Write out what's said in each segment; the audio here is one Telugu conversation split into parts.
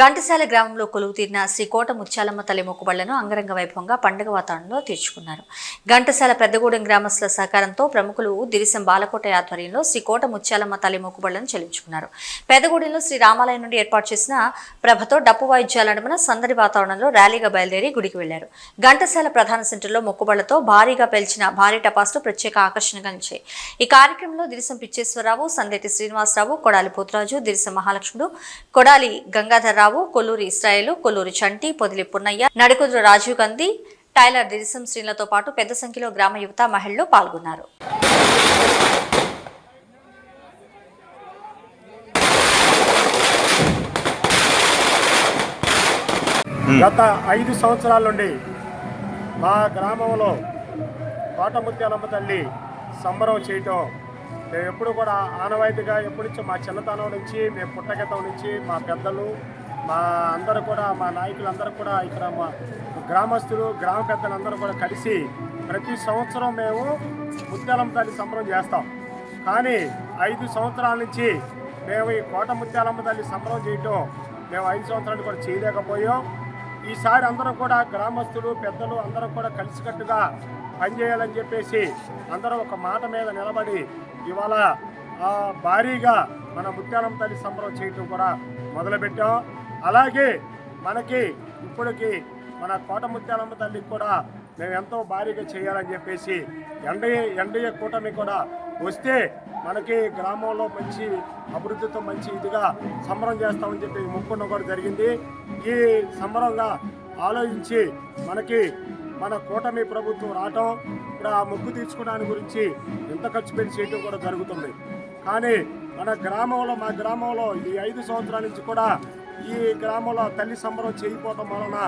ఘంటసాల గ్రామంలో కొలువు తీరిన శ్రీ కోట ముత్యాలమ్మ తల్లి మొక్కుబళ్ళను అంగరంగ వైభవంగా పండుగ వాతావరణంలో తీర్చుకున్నారు. ఘంటసాల పెద్దగూడెం గ్రామస్తుల సహకారంతో ప్రముఖులు దిరిసం బాలకోట ఆధ్వర్యంలో శ్రీ కోట ముత్యాలమ్మ తల్లి మొక్కుబళ్ళను చెల్లించుకున్నారు. పెద్దగూడెంలో శ్రీ రామాలయం నుండి ఏర్పాటు చేసిన ప్రభతో డప్పు వాయిద్యాల నడుమన సందడి వాతావరణంలో ర్యాలీగా బయలుదేరి గుడికి వెళ్ళారు. ఘంటసాల ప్రధాన సెంటర్లో మొక్కుబళ్ళతో భారీగా పేల్చిన భారీ టపాసులు ప్రత్యేక ఆకర్షణగా నిలిచాయి ఈ కార్యక్రమంలో దిరిసం పిచ్చేశ్వరరావు సందేటి శ్రీనివాసరావు కొడాలి పోతురాజు దిరిసం మహాలక్ష్ముడు కొడాలి గంగాధరరావు కొల్లూరి ఇస్రాయేలు కొల్లూరి చంటి పొదిలి పున్నయ్య నడుకుదురు రాజీవ్ గాంధీ టైలర్ దిరిసం శ్రీలతో పాటు పెద్ద సంఖ్యలో గ్రామ యువత మహిళలు పాల్గొన్నారు. గత ఐదు సంవత్సరాల నుండి మా గ్రామంలో కోటముత్యాలమ్మ తల్లి సంబరం చేయటం మేము ఎప్పుడు కూడా ఆనవాయితీగా ఎప్పటి నుంచో మా చిన్నతనం నుంచి మేము పుట్టగతం నుంచి మా పెద్దలు మా అందరూ కూడా మా నాయకులందరూ కూడా ఇక్కడ మా గ్రామస్తులు గ్రామ పెద్దలందరూ కూడా కలిసి ప్రతి సంవత్సరం మేము ముత్యాలమ్మ తల్లి సంబరం చేస్తాం. కానీ ఐదు సంవత్సరాల నుంచి మేము ఈ కోట ముత్యాలమ్మ తల్లి సంబరం చేయటం మేము ఐదు సంవత్సరాలు కూడా చేయలేకపోయాం. ఈసారి అందరం కూడా గ్రామస్తులు పెద్దలు అందరం కూడా కలిసికట్టుగా పనిచేయాలని చెప్పేసి అందరం ఒక మాట మీద నిలబడి ఇవాళ భారీగా మన ముత్యాలమ్మ తల్లి సంబరం చేయటం కూడా మొదలుపెట్టాం. అలాగే మనకి ఇప్పటికి మన కోటముత్యాలమ్మ తల్లికి కూడా మేము ఎంతో భారీగా చేయాలని చెప్పేసి ఎన్డీఏ ఎన్డీఏ కూటమి కూడా వస్తే మనకి గ్రామంలో మంచి అభివృద్ధితో మంచి ఇదిగా సంబరం చేస్తామని చెప్పి మొక్కున్న కూడా జరిగింది. ఈ సంబరంగా ఆలోచించి మనకి మన కూటమి ప్రభుత్వం రావటం ఇప్పుడు ఆ మొక్కు తీర్చుకోవడానికి గురించి ఎంత ఖర్చు పెట్టి చేయటం కూడా జరుగుతుంది. కానీ మన గ్రామంలో మా గ్రామంలో ఈ ఐదు సంవత్సరాల నుంచి కూడా ఈ గ్రామంలో తల్లి సంబరం చేయకపోవటం వలన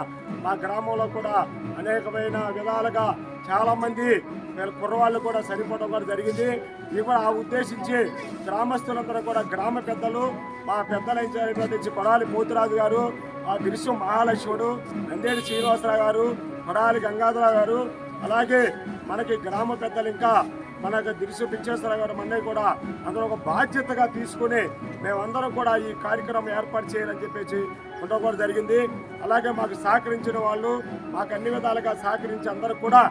మా గ్రామంలో కూడా అనేకమైన విధాలుగా చాలామంది వీళ్ళ కుర్రవాళ్ళు కూడా సరిపోవడం కూడా జరిగింది. ఇవి ఆ ఉద్దేశించి గ్రామస్తులందరూ కూడా గ్రామ పెద్దలు మా పెద్దలైనటువంటి కొడాలి మోతిరాజు గారు ఆ దృశ్యం మహాలక్ష్ముడు నందేడి శ్రీనివాసరావు గారు కొడాలి గంగాధరరావు గారు అలాగే మనకి గ్రామ పెద్దలు ఇంకా మనకు దిరిసు పిచ్చేశ్వర గారు మన్నయ్య కూడా అందరూ ఒక బాధ్యతగా తీసుకుని మేమందరం కూడా ఈ కార్యక్రమం ఏర్పాటు చేయాలని చెప్పేసి ఉండడం కూడా జరిగింది. అలాగే మాకు సహకరించిన వాళ్ళు మాకు అన్ని విధాలుగా సహకరించి అందరూ కూడా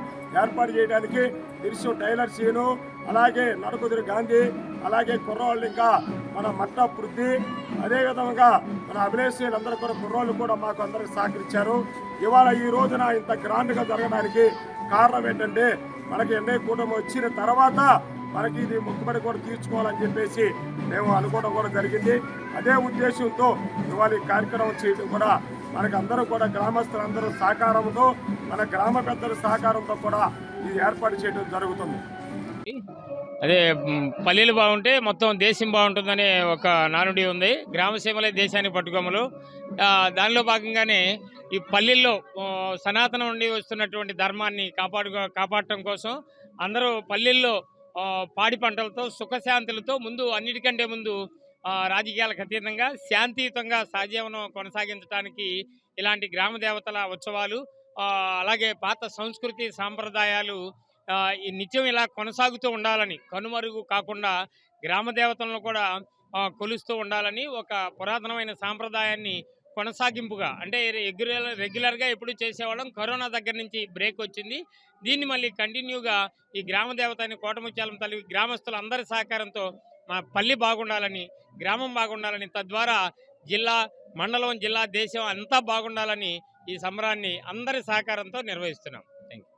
ఏర్పాటు చేయడానికి దిరిసు టైలర్ సీను అలాగే నడుకుదురు గాంధీ అలాగే కుర్రోళ్ళు ఇంకా మన మట్ట పృథ్వీ అదేవిధంగా మన అభినేశ్వరులు అందరూ కూడా కుర్రోళ్ళు కూడా మాకు అందరికి సహకరించారు. ఇవాళ ఈ రోజున ఇంత గ్రాండ్గా జరగడానికి కారణం ఏంటంటే మనకి ఎన్ఐ కూటమి వచ్చిన తర్వాత మనకి ఇది మొక్కుబడి కూడా తీర్చుకోవాలని చెప్పేసి మేము అనుకోవడం కూడా జరిగింది. అదే ఉద్దేశంతో ఇవాళ ఈ కార్యక్రమం చేయడం కూడా మనకి అందరూ కూడా గ్రామస్తులందరూ సహకారంతో మన గ్రామ పెద్దల సహకారంతో కూడా ఇది ఏర్పాటు చేయడం జరుగుతుంది. అదే పల్లెలు బాగుంటే మొత్తం దేశం బాగుంటుందనే ఒక నానుడి ఉంది. గ్రామసీమలే దేశానికి పట్టుకొమ్మలు. దానిలో భాగంగానే ఈ పల్లెల్లో సనాతనం నుండి వస్తున్నటువంటి ధర్మాన్ని కాపాడు కాపాడటం కోసం అందరూ పల్లెల్లో పాడి పంటలతో సుఖశాంతులతో ముందు అన్నిటికంటే ముందు రాజకీయాలకు అతీతంగా శాంతియుతంగా సహజీవనం కొనసాగించడానికి ఇలాంటి గ్రామ దేవతల ఉత్సవాలు అలాగే పాత సంస్కృతి సాంప్రదాయాలు నిత్యం ఇలా కొనసాగుతూ ఉండాలని కనుమరుగు కాకుండా గ్రామ దేవతలను కూడా కొలుస్తూ ఉండాలని ఒక పురాతనమైన సాంప్రదాయాన్ని కొనసాగింపుగా అంటే రెగ్యులర్ రెగ్యులర్గా ఎప్పుడు చేసేవాళ్ళం. కరోనా దగ్గర నుంచి బ్రేక్ వచ్చింది. దీన్ని మళ్ళీ కంటిన్యూగా ఈ గ్రామ దేవతని కోటముత్యాలం తల్లి గ్రామస్తులందరి సహకారంతో మా పల్లి బాగుండాలని గ్రామం బాగుండాలని తద్వారా జిల్లా మండలం జిల్లా దేశం అంతా బాగుండాలని ఈ సంబరాన్ని అందరి సహకారంతో నిర్వహిస్తున్నాం. Thank you